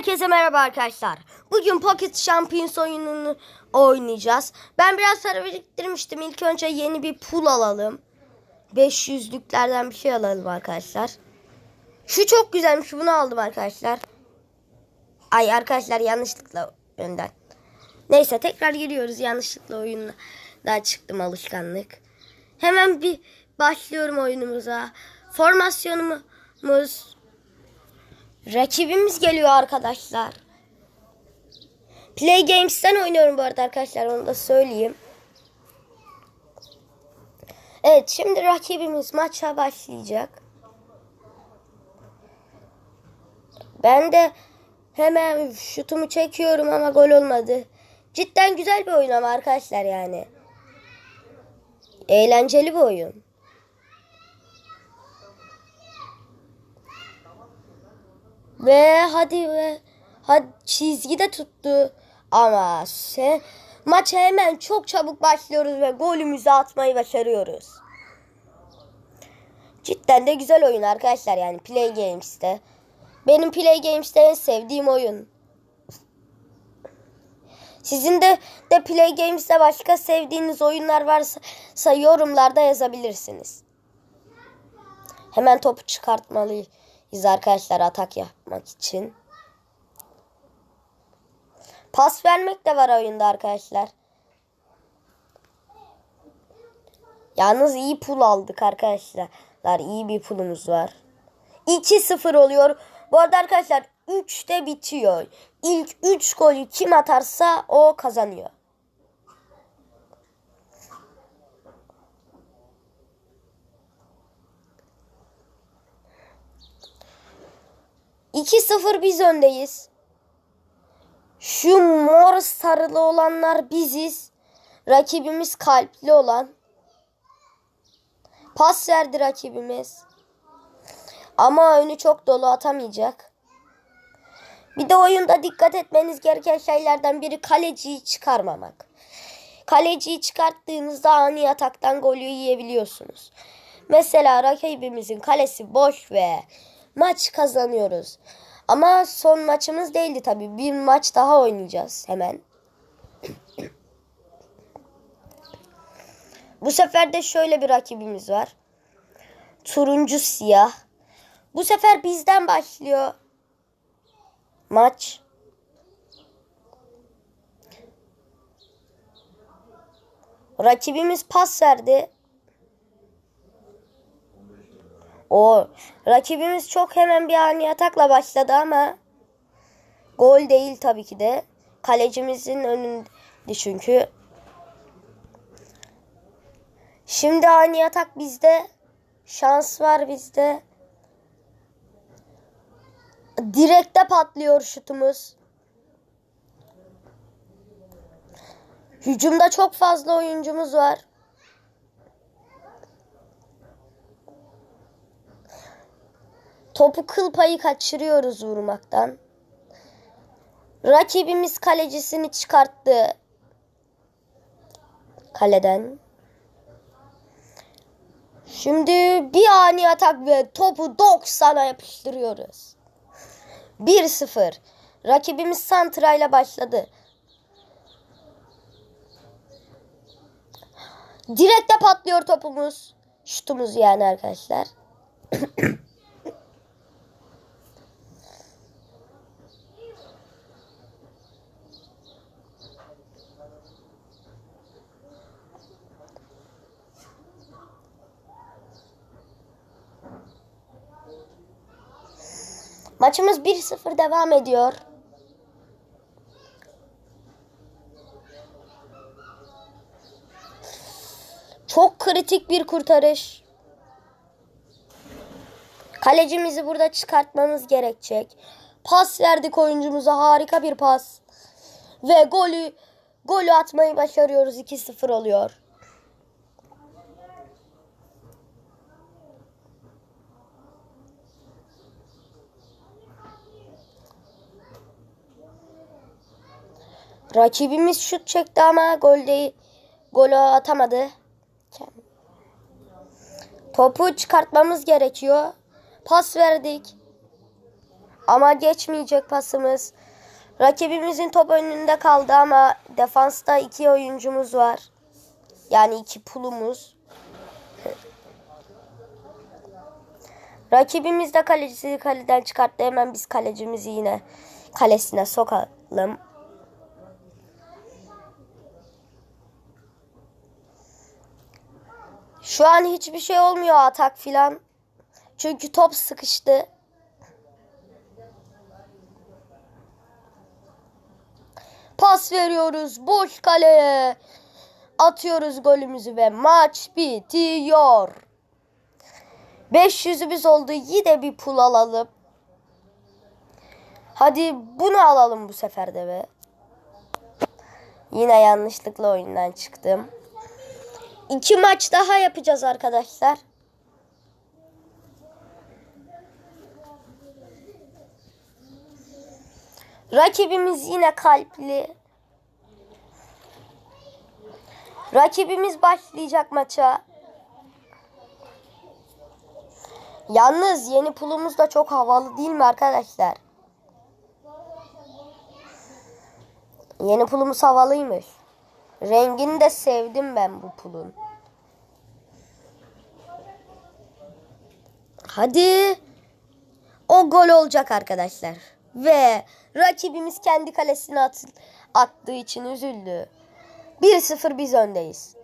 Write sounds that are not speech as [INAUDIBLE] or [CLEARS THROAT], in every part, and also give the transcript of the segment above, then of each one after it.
Herkese merhaba arkadaşlar. Bugün Pocket Champions oyununu oynayacağız. Ben biraz para biriktirmiştim. İlk önce yeni bir pul alalım. 500'lüklerden bir şey alalım arkadaşlar. Şu çok güzelmiş. Bunu aldım arkadaşlar. Ay arkadaşlar yanlışlıkla önden. Neyse tekrar giriyoruz. Yanlışlıkla oyundan çıktım alışkanlık. Hemen bir başlıyorum oyunumuza. Formasyonumuz Rakibimiz geliyor arkadaşlar. Play Games'ten oynuyorum bu arada arkadaşlar onu da söyleyeyim. Evet şimdi rakibimiz maça başlayacak. Ben de hemen şutumu çekiyorum ama gol olmadı. Cidden güzel bir oyun ama arkadaşlar yani. Eğlenceli bir oyun. Ve hadi ve hadi çizgi de tuttu. Ama se maça hemen çok çabuk başlıyoruz ve golümüzü atmayı başarıyoruz. Cidden de güzel oyun arkadaşlar yani Play Games'te. Benim Play Games'te en sevdiğim oyun. Sizin de de Play Games'te başka sevdiğiniz oyunlar varsa yorumlarda yazabilirsiniz. Hemen topu çıkartmalıyız arkadaşlar atak yapmak için. Pas vermek de var oyunda arkadaşlar. Yalnız iyi pul aldık arkadaşlar. İyi bir pulumuz var. 2-0 oluyor. Bu arada arkadaşlar 3'te bitiyor. İlk 3 golü kim atarsa o kazanıyor. İki sıfır biz öndeyiz. Şu mor sarılı olanlar biziz. Rakibimiz kalpli olan. Pas verdi rakibimiz. Ama önü çok dolu atamayacak. Bir de oyunda dikkat etmeniz gereken şeylerden biri kaleciyi çıkarmamak. Kaleciyi çıkarttığınızda ani ataktan golü yiyebiliyorsunuz. Mesela rakibimizin kalesi boş ve maç kazanıyoruz. Ama son maçımız değildi tabii. Bir maç daha oynayacağız hemen. Bu sefer de şöyle bir rakibimiz var. Turuncu siyah. Bu sefer bizden başlıyor. Maç. Rakibimiz pas verdi. O rakibimiz çok hemen bir ani atakla başladı ama gol değil tabii ki de. Kalecimizin önünde çünkü. Şimdi ani atak bizde. Şans var bizde. Direkte patlıyor şutumuz. Hücumda çok fazla oyuncumuz var. Topu kıl payı kaçırıyoruz vurmaktan. Rakibimiz kalecisini çıkarttı. Kaleden. Şimdi bir ani atak ve topu 90'a yapıştırıyoruz. 1-0. Rakibimiz Santra ile başladı. Direkte patlıyor topumuz. Şutumuz yani arkadaşlar. [CLEARS THROAT] Maçımız 1-0 devam ediyor. Çok kritik bir kurtarış. Kalecimizi burada çıkartmamız gerekecek. Pas verdik oyuncumuza harika bir pas. Ve golü golü atmayı başarıyoruz. 2-0 oluyor. Rakibimiz şut çekti ama gol değil. Golü atamadı. Topu çıkartmamız gerekiyor. Pas verdik. Ama geçmeyecek pasımız. Rakibimizin top önünde kaldı ama defansta iki oyuncumuz var. Yani iki pulumuz. Rakibimiz de kalecisi kaleden çıkarttı. Hemen biz kalecimizi yine kalesine sokalım. Şu an hiçbir şey olmuyor atak filan. Çünkü top sıkıştı. Pas veriyoruz boş kaleye. Atıyoruz golümüzü ve maç bitiyor. 500'ümüz oldu. Yine bir pul alalım. Hadi bunu alalım bu sefer de be. Yine yanlışlıkla oyundan çıktım. İki maç daha yapacağız arkadaşlar. Rakibimiz yine kalpli. Rakibimiz başlayacak maça. Yalnız yeni pulumuz da çok havalı değil mi arkadaşlar? Yeni pulumuz havalıymış. Rengini de sevdim ben bu pulun. Hadi. O gol olacak arkadaşlar. Ve rakibimiz kendi kalesine at attığı için üzüldü. 1-0 biz öndeyiz.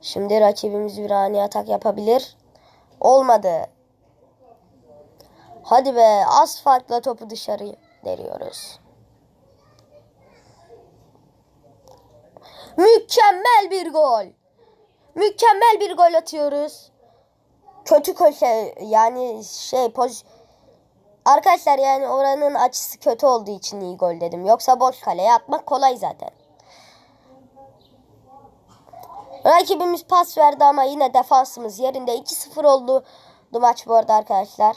Şimdi rakibimiz bir ani atak yapabilir. Olmadı. Hadi be az farkla topu dışarı deriyoruz. Mükemmel bir gol. Mükemmel bir gol atıyoruz. Kötü köşe yani şey poz Arkadaşlar yani oranın açısı kötü olduğu için iyi gol dedim. Yoksa boş kaleye atmak kolay zaten. Rakibimiz pas verdi ama yine defansımız yerinde 2-0 oldu maç bu arada arkadaşlar.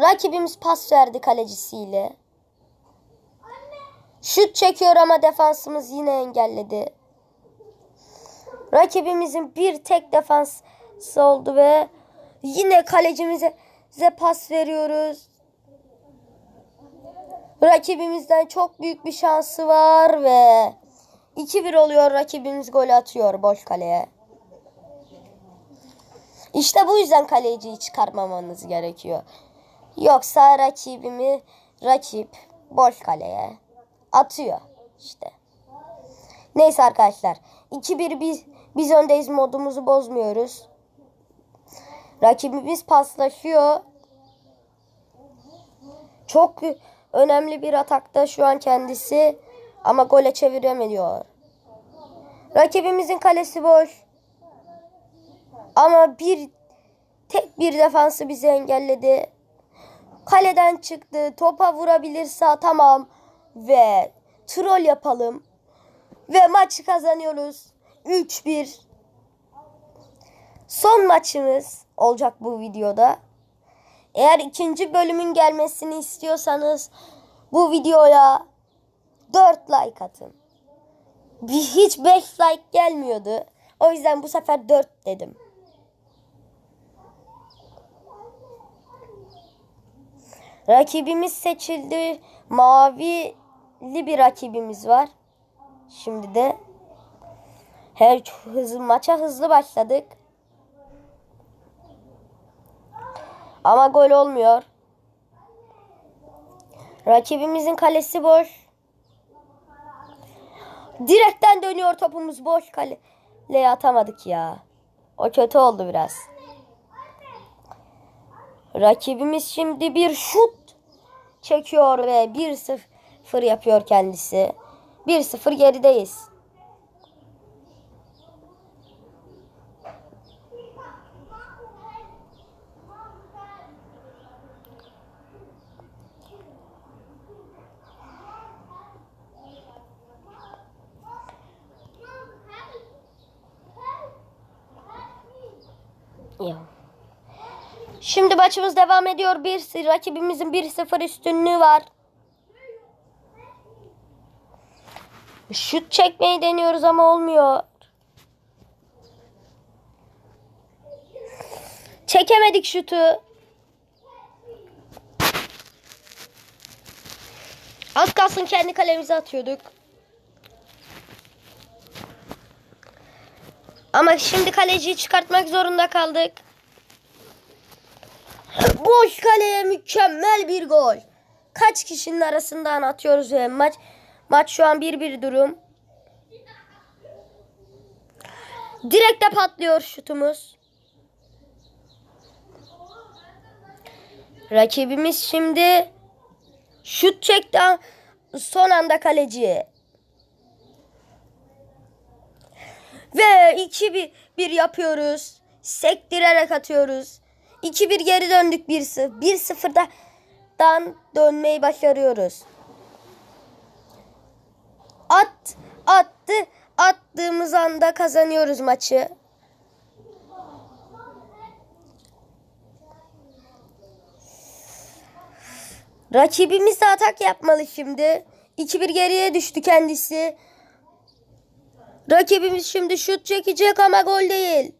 Rakibimiz pas verdi kalecisiyle. Şut çekiyor ama defansımız yine engelledi. Rakibimizin bir tek defansı oldu ve yine kalecimize pas veriyoruz. Rakibimizden çok büyük bir şansı var ve 2-1 oluyor rakibimiz gol atıyor boş kaleye. İşte bu yüzden kaleciyi çıkarmamanız gerekiyor. Yoksa rakibimi rakip boş kaleye atıyor işte. Neyse arkadaşlar. 2-1 biz, biz öndeyiz modumuzu bozmuyoruz. Rakibimiz paslaşıyor. Çok önemli bir atakta şu an kendisi. Ama gole çeviremiyor. Rakibimizin kalesi boş. Ama bir tek bir defansı bizi engelledi. Kaleden çıktı. Topa vurabilirse tamam. Ve troll yapalım. Ve maçı kazanıyoruz. 3-1. Son maçımız olacak bu videoda. Eğer ikinci bölümün gelmesini istiyorsanız bu videoya 4 like atın. Hiç 5 like gelmiyordu. O yüzden bu sefer 4 dedim. Rakibimiz seçildi. Mavili bir rakibimiz var. Şimdi de her hızlı maça hızlı başladık. Ama gol olmuyor. Rakibimizin kalesi boş. Direkten dönüyor topumuz boş kaleye atamadık ya. O kötü oldu biraz. Rakibimiz şimdi bir şut çekiyor ve 1-0 yapıyor kendisi. 1-0 gerideyiz. Ya. Şimdi maçımız devam ediyor. Bir rakibimizin 1-0 üstünlüğü var. Şut çekmeyi deniyoruz ama olmuyor. Çekemedik şutu. Az kalsın kendi kalemize atıyorduk. Ama şimdi kaleciyi çıkartmak zorunda kaldık. Boş kaleye mükemmel bir gol. Kaç kişinin arasından atıyoruz ve maç maç şu an 1-1 durum. Direkte patlıyor şutumuz. Rakibimiz şimdi şut çekti son anda kaleci. Ve 2-1 bir yapıyoruz. Sektirerek atıyoruz. 2-1 geri döndük 1-0. 1-0'dan dönmeyi başarıyoruz. At, attı, attığımız anda kazanıyoruz maçı. Rakibimiz de atak yapmalı şimdi. 2-1 geriye düştü kendisi. Rakibimiz şimdi şut çekecek ama gol değil.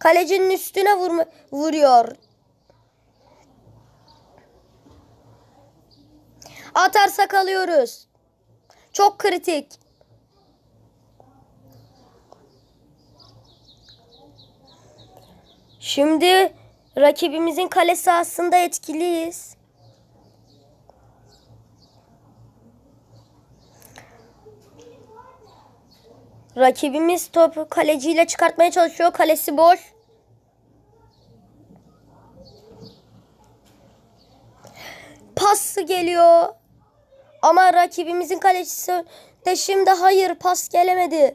Kalecinin üstüne vurma, vuruyor. Atarsak alıyoruz. Çok kritik. Şimdi rakibimizin kale sahasında etkiliyiz. Rakibimiz topu kaleciyle çıkartmaya çalışıyor. Kalesi boş. Pası geliyor. Ama rakibimizin kalecisi de şimdi hayır pas gelemedi.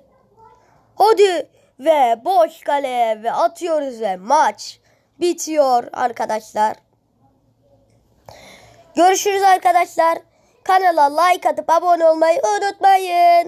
Hadi ve boş kale ve atıyoruz ve maç bitiyor arkadaşlar. Görüşürüz arkadaşlar. Kanala like atıp abone olmayı unutmayın.